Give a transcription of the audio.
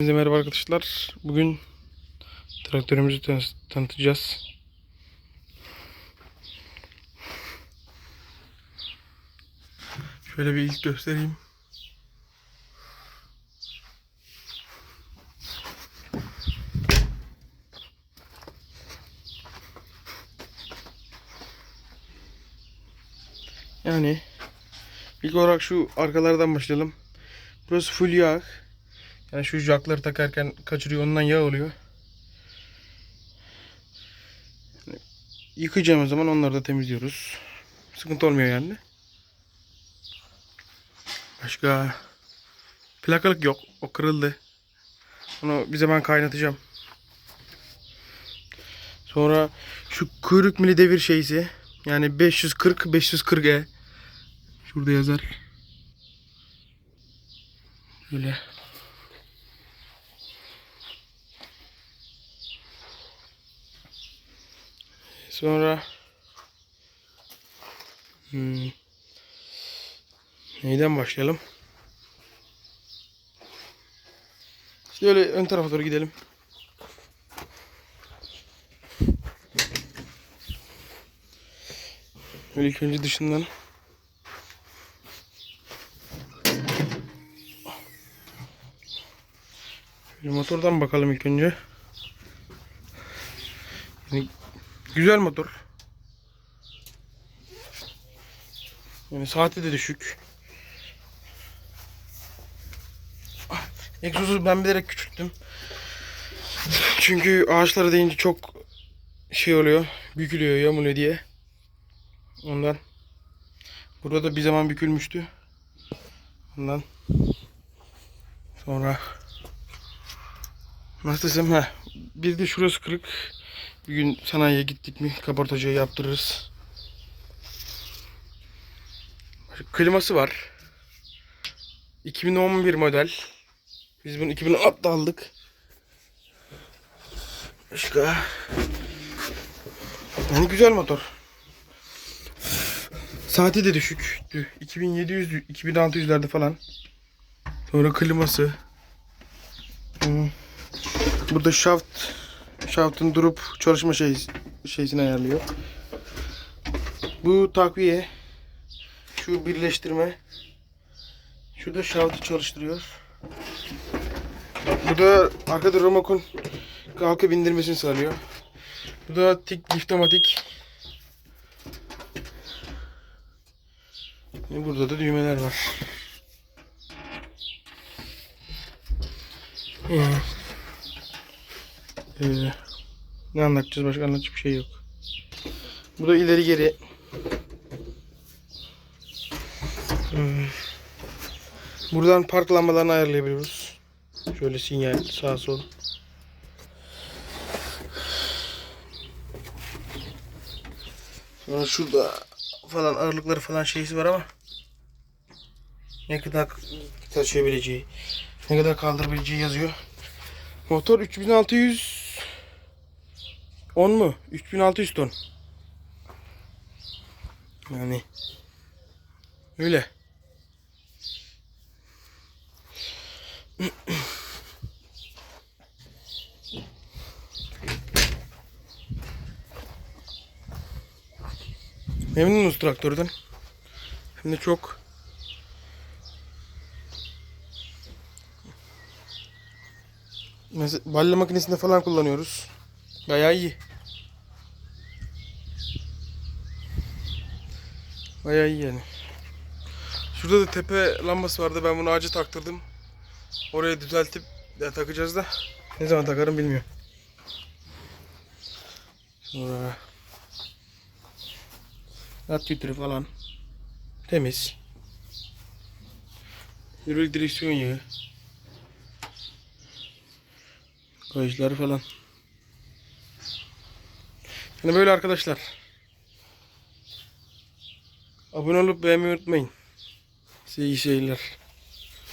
Herkese merhaba arkadaşlar. Bugün traktörümüzü tan- tanıtacağız. Şöyle bir ilk göstereyim. Yani ilk olarak şu arkalardan başlayalım. Burası full yağ. Yani şu jackları takarken kaçırıyor ondan yağ oluyor. Yani Yıkayacağımız zaman onları da temizliyoruz. Sıkıntı olmuyor yani. Başka plakalık yok. O kırıldı. Onu bir zaman kaynatacağım. Sonra şu kuyruk mili devir şeysi. Yani 540 540E. Şurada yazar. Böyle. Sonra hmm, neyden başlayalım? Şöyle ön tarafa doğru gidelim. Böyle ilk önce dışından Şöyle motordan bakalım ilk önce. Yani güzel motor. Yani saati de düşük. Ah, Egzozu ben bilerek küçülttüm. Çünkü ağaçlara değince çok şey oluyor. Bükülüyor, yamuluyor diye. Ondan. Burada da bir zaman bükülmüştü. Ondan. Sonra Nasıl desem ha. Bir de şurası kırık. Bir gün sanayiye gittik mi kaportacıya yaptırırız. Kliması var. 2011 model. Biz bunu 2006'da aldık. Başka. Yani güzel motor. Saati de düşük. 2700 2600'lerde falan. Sonra kliması. Hmm. Burada shaft shaft'ın durup çalışma şey şeysini ayarlıyor. Bu takviye. Şu birleştirme. Şurada shaft'ı çalıştırıyor. Bu da arkada remokun kalkıp indirmesini sağlıyor. Bu da tik liftomatik. Burada da düğmeler var. Ee, ee, ne anlatacağız başka anlatacak bir şey yok. Bu da ileri geri. Hmm. Buradan park lambalarını ayarlayabiliyoruz. Şöyle sinyal sağ sol. Sonra şurada falan ağırlıkları falan şeysi var ama ne kadar taşıyabileceği, ne kadar kaldırabileceği yazıyor. Motor 3600 10 mu? 3600 ton. Yani öyle. Memnunuz traktörden. Hem de çok. Mesela balya makinesinde falan kullanıyoruz. Bayağı iyi. Bayağı iyi yani. Şurada da tepe lambası vardı. Ben bunu ağaca taktırdım. Oraya düzeltip ya takacağız da ne zaman takarım bilmiyorum. Sonra Lat filtre falan. Temiz. Hidrolik direksiyon yağı. Kayışlar falan. Yani böyle arkadaşlar. Abone olup beğenmeyi unutmayın. Size iyi seyirler.